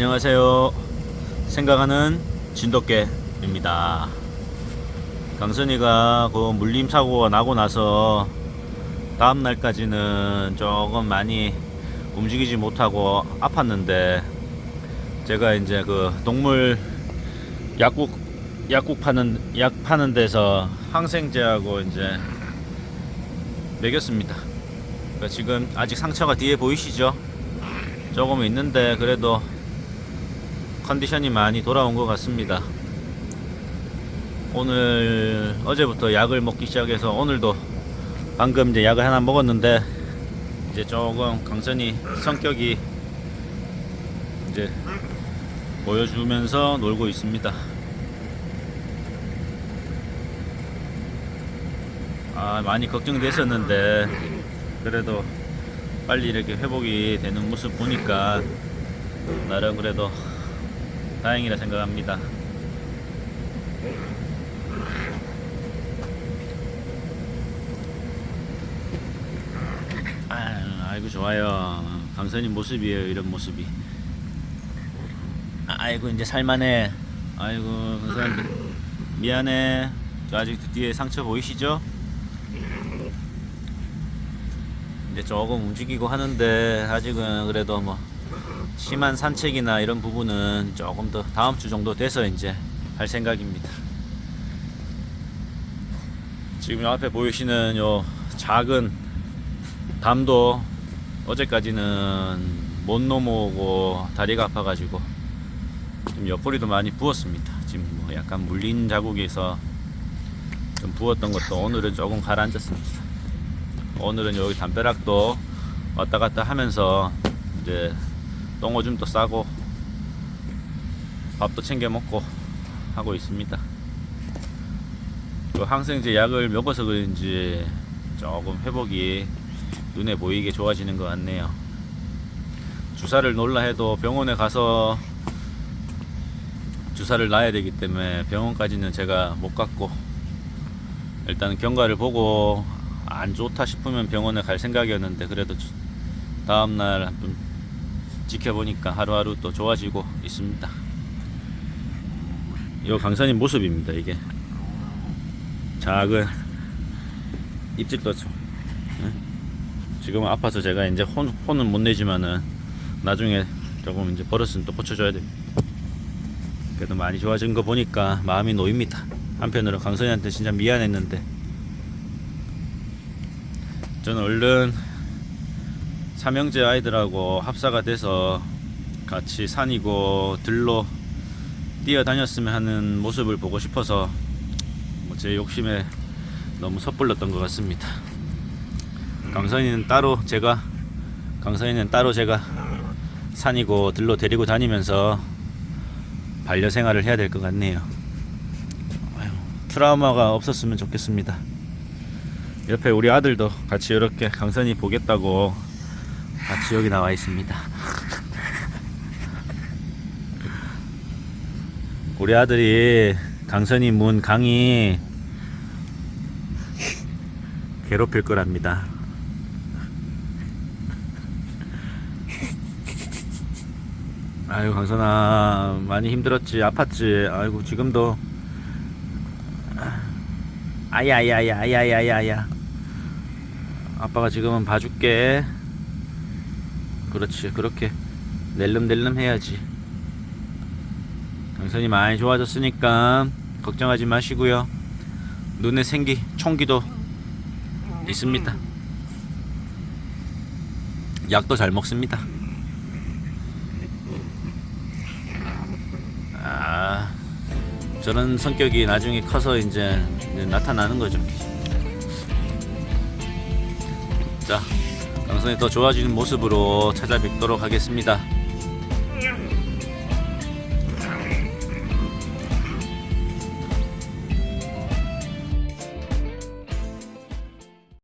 안녕하세요. 생각하는 진돗개입니다. 강선이가 그 물림 사고가 나고 나서 다음 날까지는 조금 많이 움직이지 못하고 아팠는데 제가 이제 그 동물 약국 약국 파는 약 파는 데서 항생제하고 이제 먹였습니다. 그러니까 지금 아직 상처가 뒤에 보이시죠? 조금 있는데 그래도 컨디션이 많이 돌아온 것 같습니다. 오늘 어제부터 약을 먹기 시작해서 오늘도 방금 이제 약을 하나 먹었는데 이제 조금 강선이 성격이 이제 보여주면서 놀고 있습니다. 아 많이 걱정됐었는데 그래도 빨리 이렇게 회복이 되는 모습 보니까 나름 그래도 다행이라 생각합니다. 아, 아이고 좋아요. 강선이 모습이에요. 이런 모습이. 아이고 이제 살만해. 아이고 강선 미안해. 저 아직 뒤에 상처 보이시죠? 이제 조금 움직이고 하는데 아직은 그래도 뭐 심한 산책이나 이런 부분은 조금 더 다음 주 정도 돼서 이제 할 생각입니다. 지금 앞에 보이시는 요 작은 담도 어제까지는 못 넘어오고 다리가 아파가지고 좀 옆구리도 많이 부었습니다. 지금 뭐 약간 물린 자국에서 좀 부었던 것도 오늘은 조금 가라앉았습니다. 오늘은 여기 담벼락도 왔다 갔다 하면서 이제 똥오줌도 싸고 밥도 챙겨 먹고 하고 있습니다. 그 항생제 약을 먹어서 그런지 조금 회복이 눈에 보이게 좋아지는 것 같네요. 주사를 놀라 해도 병원에 가서 주사를 놔야 되기 때문에 병원까지는 제가 못 갔고 일단 경과를 보고 안 좋다 싶으면 병원에 갈 생각이었는데 그래도 주- 다음날 지켜보니까 하루하루 또 좋아지고 있습니다. 이 강선이 모습입니다. 이게 작은 입질도 좀 예? 지금은 아파서 제가 이제 혼, 혼은 못 내지만은 나중에 조금 이제 버릇은 또 고쳐줘야 됩니다. 그래도 많이 좋아진 거 보니까 마음이 놓입니다. 한편으로 강선이한테 진짜 미안했는데 저는 얼른 삼형제 아이들하고 합사가 돼서 같이 산이고 들로 뛰어다녔으면 하는 모습을 보고 싶어서 뭐제 욕심에 너무 섣불렀던 것 같습니다. 강선이는 따로 제가 강선이는 따로 제가 산이고 들로 데리고 다니면서 반려 생활을 해야 될 것 같네요. 트라우마가 없었으면 좋겠습니다. 옆에 우리 아들도 같이 이렇게 강선이 보겠다고 같이 여기 나와 있습니다. 우리 아들이 강선이 문 강이 괴롭힐 거랍니다. 아유 강선아 많이 힘들었지? 아팠지? 아이고 지금도. 아야야야 아야야야야. 아빠가 지금은 봐줄게 그렇지 그렇게 낼름낼름 해야지. 강선이 많이 좋아졌으니까 걱정하지 마시고요. 눈에 생기 총기도 있습니다. 약도 잘 먹습니다. 아 저런 성격이 나중에 커서 이제 나타나는 거죠. 자, 강선이 더 좋아지는 모습으로 찾아뵙도록 하겠습니다.